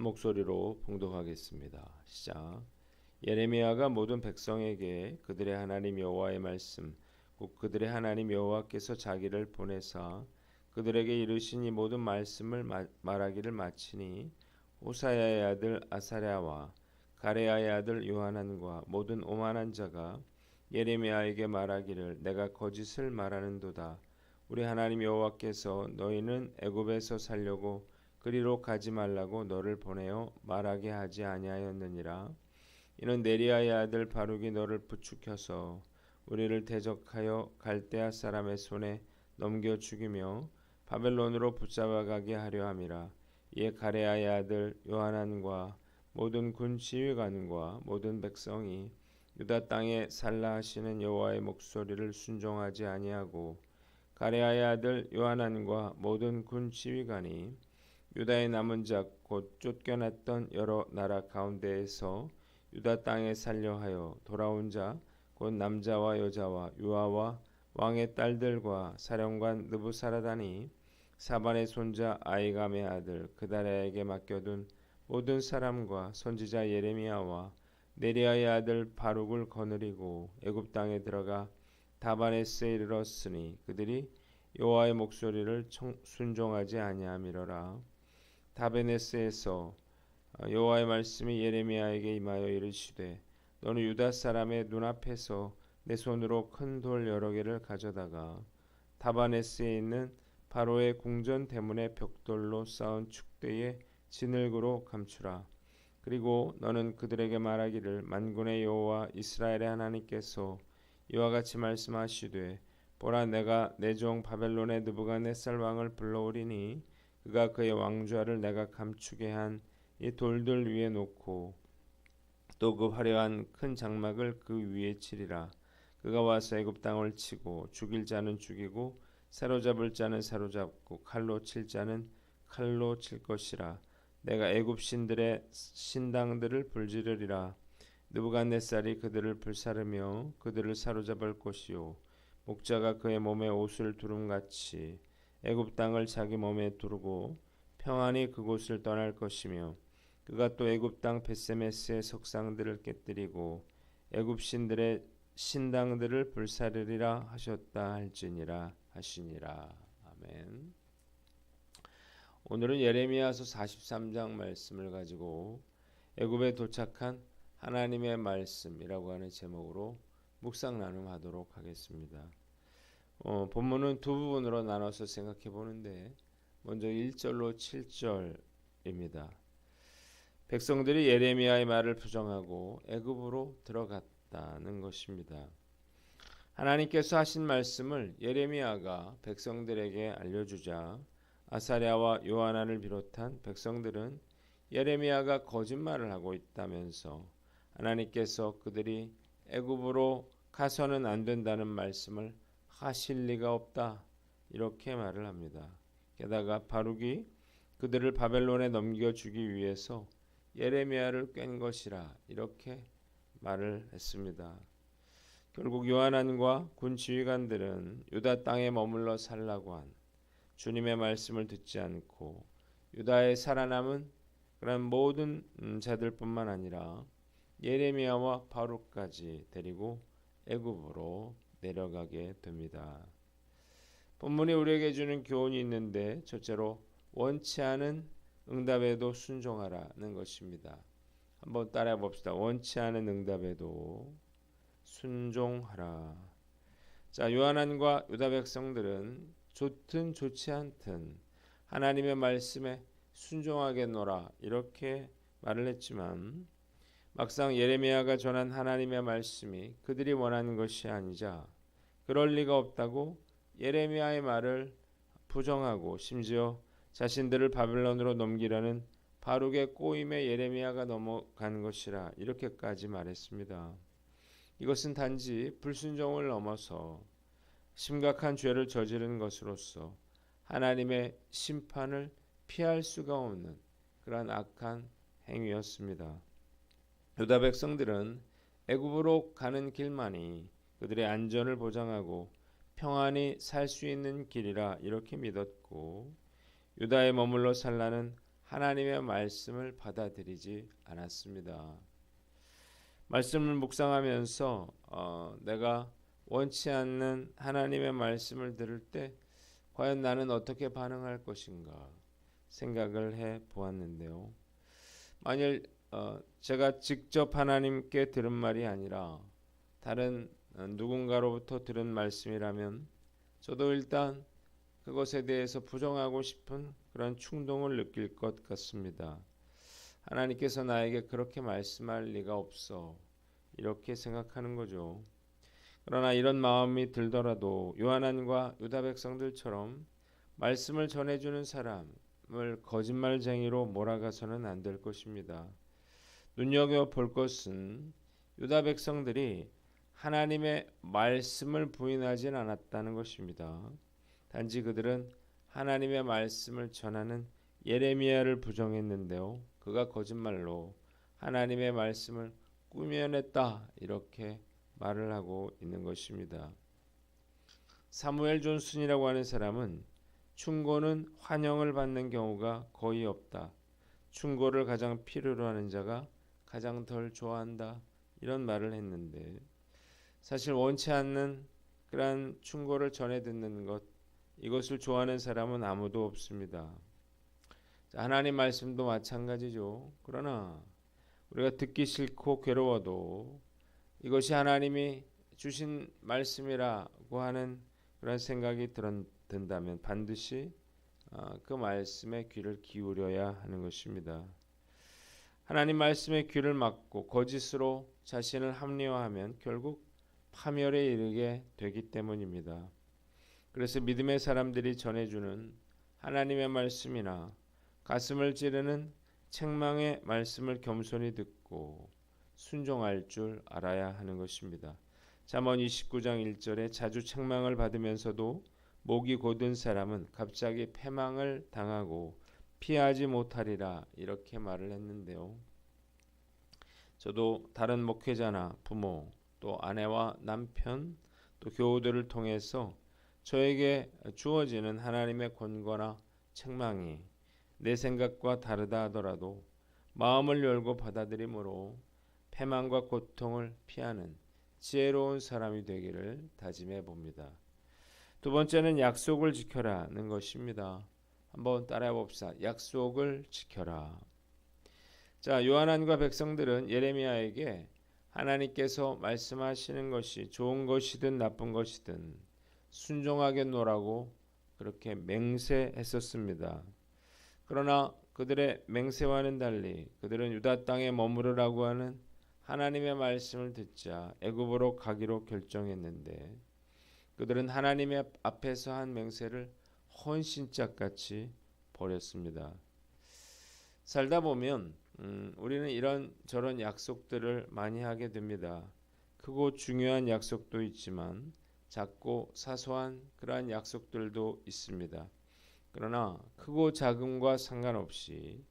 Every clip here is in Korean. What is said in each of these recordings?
한 목소리로 봉독하겠습니다. 시작. 예레미야가 모든 백성에게 그들의 하나님 여호와의 말씀 곧 그들의 하나님 여호와께서 자기를 보내사 그들에게 이르신 이 모든 말씀을 마, 말하기를 마치니 호사야의 아들 아사랴와 가레아의 아들 요하난과 모든 오만한 자가 예레미야에게 말하기를 내가 거짓을 말하는도다 우리 하나님 여호와께서 너희는 애굽에서 살려고 그리로 가지 말라고 너를 보내어 말하게 하지 아니하였느니라. 이는 네리아의 아들 바룩이 너를 부축해서 우리를 대적하여 갈대아 사람의 손에 넘겨 죽이며 바벨론으로 붙잡아 가게 하려 함이라. 이에 가레아의 아들 요하난과 모든 군 지휘관과 모든 백성이 유다 땅에 살라 하시는 여호와의 목소리를 순종하지 아니하고 가레아의 아들 요하난과 모든 군 지휘관이 유다의 남은 자 곧 쫓겨났던 여러 나라 가운데에서 유다 땅에 살려하여 돌아온 자 곧 남자와 여자와 유아와 왕의 딸들과 사령관 느부사라다니 사반의 손자 아이감의 아들 그다라에게 맡겨둔 모든 사람과 선지자 예레미야와 네리아의 아들 바룩을 거느리고 애굽 땅에 들어가 다바네스에 이르렀으니 그들이 여호와의 목소리를 순종하지 아니함이로라 다베네스에서 여호와의 말씀이 예레미야에게 임하여 이르시되 너는 유다 사람의 눈앞에서 내 손으로 큰 돌 여러 개를 가져다가 다바네스에 있는 바로의 궁전 대문의 벽돌로 쌓은 축대에 진흙으로 감추라. 그리고 너는 그들에게 말하기를 만군의 여호와 이스라엘의 하나님께서 이와 같이 말씀하시되 보라 내가 내 종 바벨론의 느부갓네살 왕을 불러오리니 그가 그의 왕좌를 내가 감추게 한 이 돌들 위에 놓고 또 그 화려한 큰 장막을 그 위에 치리라. 그가 와서 애굽 땅을 치고 죽일 자는 죽이고 사로잡을 자는 사로잡고 칼로 칠 자는 칼로 칠 것이라. 내가 애굽 신들의 신당들을 불지르리라. 느부갓네살이 그들을 불사르며 그들을 사로잡을 것이요. 목자가 그의 몸에 옷을 두름같이 애굽 땅을 자기 몸에 두르고 평안히 그곳을 떠날 것이며 그가 또 애굽 땅 베세메스의 석상들을 깨뜨리고 애굽 신들의 신당들을 불사르리라 하셨다 할지니라 하시니라 아멘. 오늘은 예레미야서 43장 말씀을 가지고 애굽에 도착한 하나님의 말씀이라고 하는 제목으로 묵상 나눔하도록 하겠습니다. 어, 본문은 두 부분으로 나눠서 생각해 보는데 먼저 1절로 7절입니다. 백성들이 예레미야의 말을 부정하고 애굽으로 들어갔다는 것입니다. 하나님께서 하신 말씀을 예레미야가 백성들에게 알려주자 아사랴와 요하나를 비롯한 백성들은 예레미야가 거짓말을 하고 있다면서 하나님께서 그들이 애굽으로 가서는 안 된다는 말씀을 하실 리가 없다. 이렇게 말을 합니다. 게다가 바룩이 그들을 바벨론에 넘겨주기 위해서 예레미야를 깬 것이라 이렇게 말을 했습니다. 결국 요한안과 군 지휘관들은 유다 땅에 머물러 살라고 한 주님의 말씀을 듣지 않고 유다에 살아남은 그런 모든 자들뿐만 아니라 예레미야와 바룩까지 데리고 애굽으로 내려가게 됩니다. 본문이 우리에게 주는 교훈이 있는데 첫째로 원치 않은 응답에도 순종하라는 것입니다. 한번 따라해 봅시다. 원치 않은 응답에도 순종하라. 자, 요한안과 유다 백성들은 좋든 좋지 않든 하나님의 말씀에 순종하겠노라 이렇게 말을 했지만 막상 예레미야가 전한 하나님의 말씀이 그들이 원하는 것이 아니자 그럴 리가 없다고 예레미야의 말을 부정하고 심지어 자신들을 바벨론으로 넘기려는 바룩의 꼬임에 예레미야가 넘어간 것이라 이렇게까지 말했습니다. 이것은 단지 불순종을 넘어서 심각한 죄를 저지른 것으로서 하나님의 심판을 피할 수가 없는 그러한 악한 행위였습니다. 유다 백성들은 애굽으로 가는 길만이 그들의 안전을 보장하고 평안히 살 수 있는 길이라 이렇게 믿었고 유다에 머물러 살라는 하나님의 말씀을 받아들이지 않았습니다. 말씀을 묵상하면서 어, 내가 원치 않는 하나님의 말씀을 들을 때 과연 나는 어떻게 반응할 것인가 생각을 해 보았는데요. 만일 어, 제가 직접 하나님께 들은 말이 아니라 다른 어, 누군가로부터 들은 말씀이라면 저도 일단 그것에 대해서 부정하고 싶은 그런 충동을 느낄 것 같습니다. 하나님께서 나에게 그렇게 말씀할 리가 없어 이렇게 생각하는 거죠. 그러나 이런 마음이 들더라도 요한안과 유다 백성들처럼 말씀을 전해주는 사람을 거짓말쟁이로 몰아가서는 안 될 것입니다. 눈여겨 볼 것은 유다 백성들이 하나님의 말씀을 부인하진 않았다는 것입니다. 단지 그들은 하나님의 말씀을 전하는 예레미야를 부정했는데요. 그가 거짓말로 하나님의 말씀을 꾸며냈다 이렇게 말을 하고 있는 것입니다. 사무엘 존슨이라고 하는 사람은 충고는 환영을 받는 경우가 거의 없다. 충고를 가장 필요로 하는 자가 가장 덜 좋아한다. 이런 말을 했는데 사실 원치 않는 그러한 충고를 전해 듣는 것 이것을 좋아하는 사람은 아무도 없습니다. 하나님 말씀도 마찬가지죠. 그러나 우리가 듣기 싫고 괴로워도 이것이 하나님이 주신 말씀이라고 하는 그런 생각이 든다면 반드시 어, 그 말씀에 귀를 기울여야 하는 것입니다. 하나님 말씀에 귀를 막고 거짓으로 자신을 합리화하면 결국 파멸에 이르게 되기 때문입니다. 그래서 믿음의 사람들이 전해주는 하나님의 말씀이나 가슴을 찌르는 책망의 말씀을 겸손히 듣고 순종할 줄 알아야 하는 것입니다. 잠언 29장 1절에 자주 책망을 받으면서도 목이 곧은 사람은 갑자기 패망을 당하고 피하지 못하리라 이렇게 말을 했는데요. 저도 다른 목회자나 부모 또 아내와 남편 또 교우들을 통해서 저에게 주어지는 하나님의 권고나 책망이 내 생각과 다르다 하더라도 마음을 열고 받아들임으로 패망과 고통을 피하는 지혜로운 사람이 되기를 다짐해 봅니다. 두 번째는 약속을 지켜라는 것입니다. 한번 따라해 봅시다. 약속을 지켜라. 자, 요한안과 백성들은 예레미야에게 하나님께서 말씀하시는 것이 좋은 것이든 나쁜 것이든 순종하게 노라고 그렇게 맹세했었습니다. 그러나 그들의 맹세와는 달리 그들은 유다 땅에 머무르라고 하는 하나님의 말씀을 듣자 애굽으로 가기로 결정했는데 그들은 하나님의 앞에서 한 맹세를 헌신짝같이 버렸습니다. 살다 보면 음, 우리는 이런 저런 약속들을 많이 하게 됩니다. 크고 중요한 약속도 있지만 작고 사소한 그러한 약속들도 있습니다. 그러나 크고 작음과 상관없이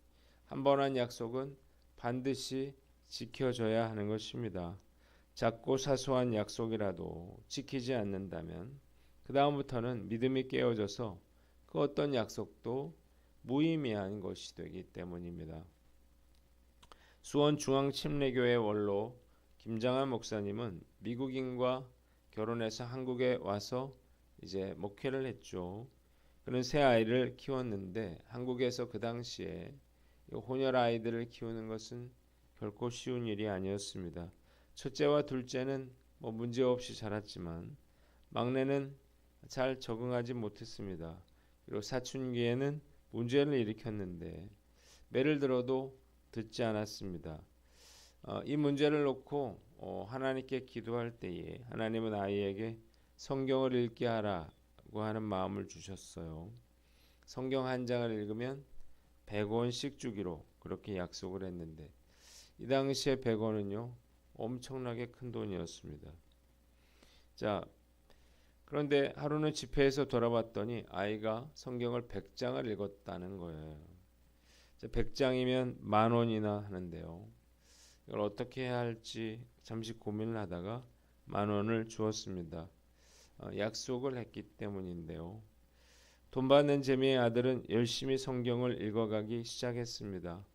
한 번 한 약속은 반드시 지켜져야 하는 것입니다. 작고 사소한 약속이라도 지키지 않는다면 그 다음부터는 믿음이 깨어져서 그 어떤 약속도 무의미한 것이 되기 때문입니다. 수원 중앙침례교회 원로 김장한 목사님은 미국인과 결혼해서 한국에 와서 이제 목회를 했죠. 그는 새 아이를 키웠는데 한국에서 그 당시에 혼혈 아이들을 키우는 것은 결코 쉬운 일이 아니었습니다. 첫째와 둘째는 뭐 문제 없이 자랐지만 막내는 잘 적응하지 못했습니다. 그리고 사춘기에는 문제를 일으켰는데 매를 들어도 듣지 않았습니다. 어, 이 문제를 놓고 어, 하나님께 기도할 때에 하나님은 아이에게 성경을 읽게 하라고 하는 마음을 주셨어요. 성경 한 장을 읽으면 100원씩 주기로 그렇게 약속을 했는데 이 당시에 100원은요 엄청나게 큰 돈이었습니다. 자 그런데 하루는 집회에서 돌아봤더니 아이가 성경을 100장을 읽었다는 거예요. 100장이면 만 원이나 하는데요. 이걸 어떻게 해야 할지 잠시 고민을 하다가 만 원을 주었습니다. 어, 약속을 했기 때문인데요. 돈 받는 재미의 아들은 열심히 성경을 읽어가기 시작했습니다.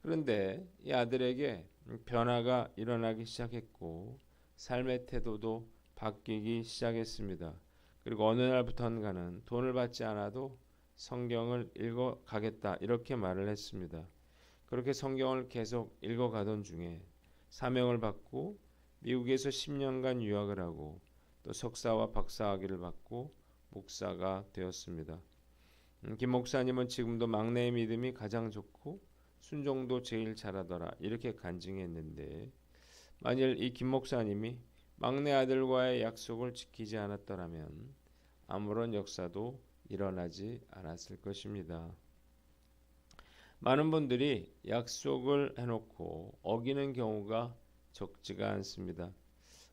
그런데 이 아들에게 변화가 일어나기 시작했고 삶의 태도도 바뀌기 시작했습니다. 그리고 어느 날부터인가는 돈을 받지 않아도 성경을 읽어 가겠다 이렇게 말을 했습니다. 그렇게 성경을 계속 읽어 가던 중에 사명을 받고 미국에서 10년간 유학을 하고 또 석사와 박사학위를 받고 목사가 되었습니다. 음, 김 목사님은 지금도 막내의 믿음이 가장 좋고 순종도 제일 잘하더라 이렇게 간증했는데 만일 이 김 목사님이 막내 아들과의 약속을 지키지 않았더라면 아무런 역사도 일어나지 않았을 것입니다. 많은 분들이 약속을 해놓고 어기는 경우가 적지가 않습니다.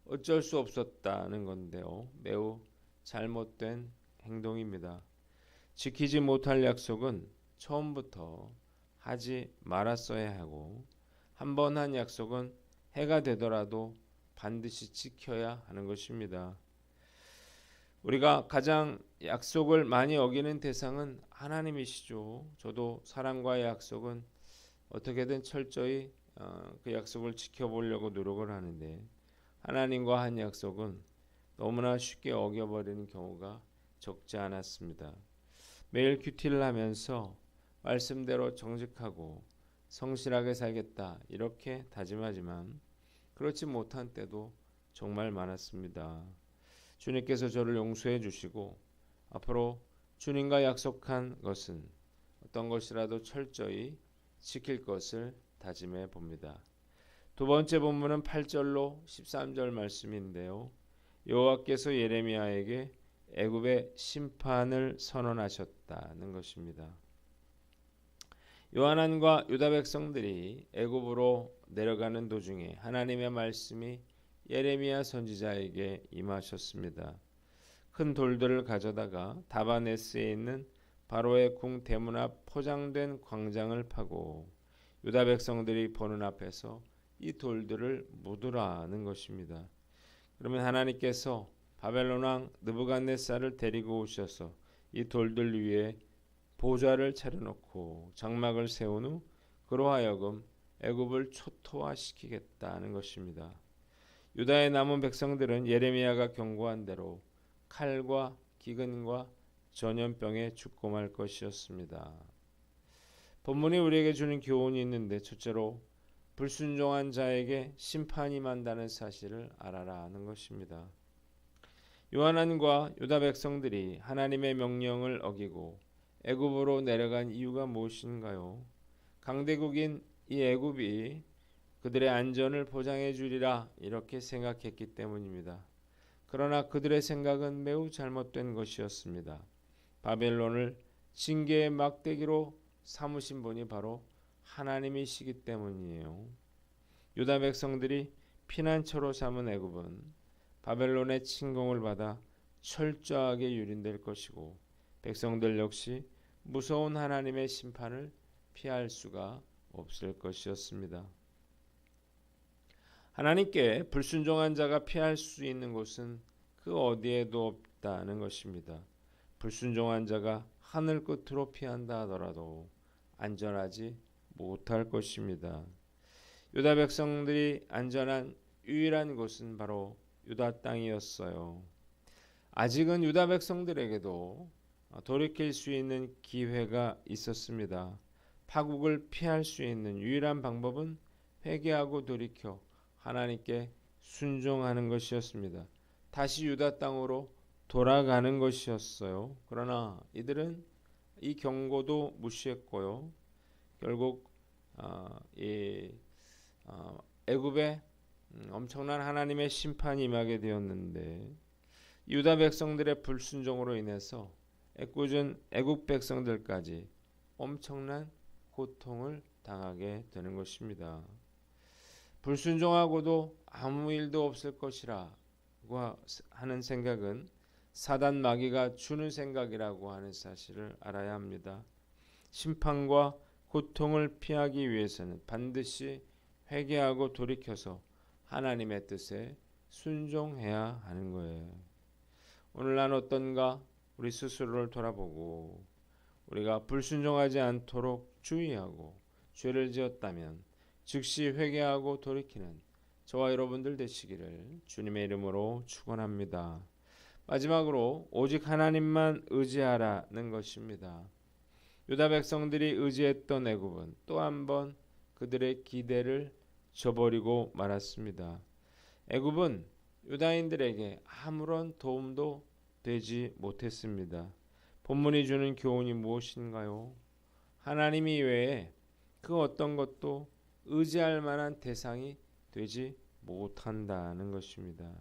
어쩔 수 없었다는 건데요. 매우 잘못된 행동입니다. 지키지 못할 약속은 처음부터 하지 말았어야 하고 한 번 한 약속은 해가 되더라도 반드시 지켜야 하는 것입니다. 우리가 가장 약속을 많이 어기는 대상은 하나님이시죠. 저도 사랑과의 약속은 어떻게든 철저히 어, 그 약속을 지켜보려고 노력을 하는데 하나님과 한 약속은 너무나 쉽게 어겨버리는 경우가 적지 않았습니다. 매일 큐티를 하면서 말씀대로 정직하고 성실하게 살겠다 이렇게 다짐하지만 그렇지 못한 때도 정말 많았습니다. 주님께서 저를 용서해 주시고 앞으로 주님과 약속한 것은 어떤 것이라도 철저히 지킬 것을 다짐해 봅니다. 두 번째 본문은 8절로 13절 말씀인데요. 여호와께서 예레미야에게 애굽의 심판을 선언하셨다는 것입니다. 요한안과 유다 백성들이 애굽으로 내려가는 도중에 하나님의 말씀이 예레미야 선지자에게 임하셨습니다. 큰 돌들을 가져다가 다바네스에 있는 바로의 궁 대문 앞 포장된 광장을 파고 유다 백성들이 보는 앞에서 이 돌들을 묻으라는 것입니다. 그러면 하나님께서 바벨론 왕 느부갓네살을 데리고 오셔서 이 돌들 위에 보좌를 차려놓고 장막을 세운 후 그로 하여금 애굽을 초토화시키겠다는 것입니다. 유다의 남은 백성들은 예레미야가 경고한 대로 칼과 기근과 전염병에 죽고 말 것이었습니다. 본문이 우리에게 주는 교훈이 있는데 첫째로 불순종한 자에게 심판이 임한다는 사실을 알아라 하는 것입니다. 요한안과 유다 백성들이 하나님의 명령을 어기고 애굽으로 내려간 이유가 무엇인가요? 강대국인 이 애굽이 그들의 안전을 보장해 주리라 이렇게 생각했기 때문입니다. 그러나 그들의 생각은 매우 잘못된 것이었습니다. 바벨론을 징계의 막대기로 삼으신 분이 바로 하나님이시기 때문이에요. 유다 백성들이 피난처로 삼은 애굽은 바벨론의 침공을 받아 철저하게 유린될 것이고 백성들 역시 무서운 하나님의 심판을 피할 수가 없을 것이었습니다. 하나님께 불순종한 자가 피할 수 있는 곳은 그 어디에도 없다는 것입니다. 불순종한 자가 하늘 끝으로 피한다 하더라도 안전하지 못할 것입니다. 유다 백성들이 안전한 유일한 곳은 바로 유다 땅이었어요. 아직은 유다 백성들에게도 돌이킬 수 있는 기회가 있었습니다. 파국을 피할 수 있는 유일한 방법은 회개하고 돌이켜 하나님께 순종하는 것이었습니다. 다시 유다 땅으로 돌아가는 것이었어요. 그러나 이들은 이 경고도 무시했고요. 결국 어, 이 어, 애굽에 음, 엄청난 하나님의 심판이 임하게 되었는데 유다 백성들의 불순종으로 인해서 애꿎은 애국 백성들까지 엄청난 고통을 당하게 되는 것입니다. 불순종하고도 아무 일도 없을 것이라고 하는 생각은 사단 마귀가 주는 생각이라고 하는 사실을 알아야 합니다. 심판과 고통을 피하기 위해서는 반드시 회개하고 돌이켜서 하나님의 뜻에 순종해야 하는 거예요. 오늘 난 어떤가 우리 스스로를 돌아보고 우리가 불순종하지 않도록 주의하고 죄를 지었다면 즉시 회개하고 돌이키는 저와 여러분들 되시기를 주님의 이름으로 축원합니다. 마지막으로 오직 하나님만 의지하라는 것입니다. 유다 백성들이 의지했던 애굽은 또 한 번 그들의 기대를 저버리고 말았습니다. 애굽은 유다인들에게 아무런 도움도 되지 못했습니다. 본문이 주는 교훈이 무엇인가요? 하나님 이외에 그 어떤 것도 의지할 만한 대상이 되지 못한다는 것입니다.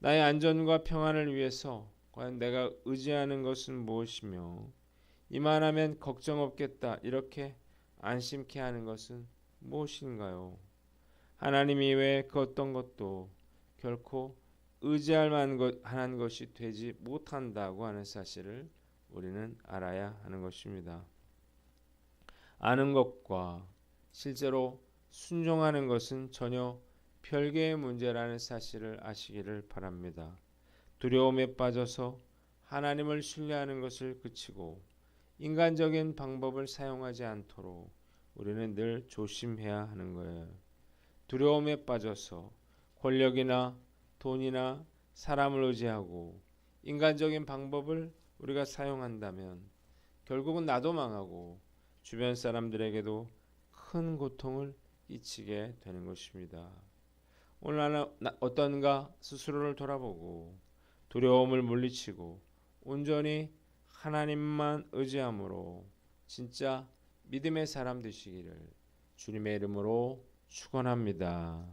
나의 안전과 평안을 위해서 과연 내가 의지하는 것은 무엇이며 이만하면 걱정 없겠다 이렇게 안심케 하는 것은 무엇인가요? 하나님 이외에 그 어떤 것도 결코 의지할 만한 것이 되지 못한다고 하는 사실을 우리는 알아야 하는 것입니다. 아는 것과 실제로 순종하는 것은 전혀 별개의 문제라는 사실을 아시기를 바랍니다. 두려움에 빠져서 하나님을 신뢰하는 것을 그치고 인간적인 방법을 사용하지 않도록 우리는 늘 조심해야 하는 거예요. 두려움에 빠져서 권력이나 돈이나 사람을 의지하고 인간적인 방법을 우리가 사용한다면 결국은 나도 망하고 주변 사람들에게도 큰 고통을 끼치게 되는 것입니다. 오늘 어떤가 스스로를 돌아보고 두려움을 물리치고 온전히 하나님만 의지함으로 진짜 믿음의 사람 되시기를 주님의 이름으로 축원합니다.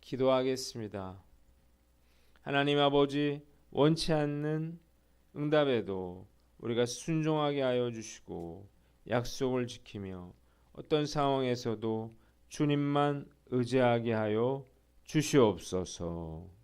기도하겠습니다. 하나님 아버지 원치 않는 응답에도 우리가 순종하게 하여 주시고 약속을 지키며 어떤 상황에서도 주님만 의지하게 하여 주시옵소서.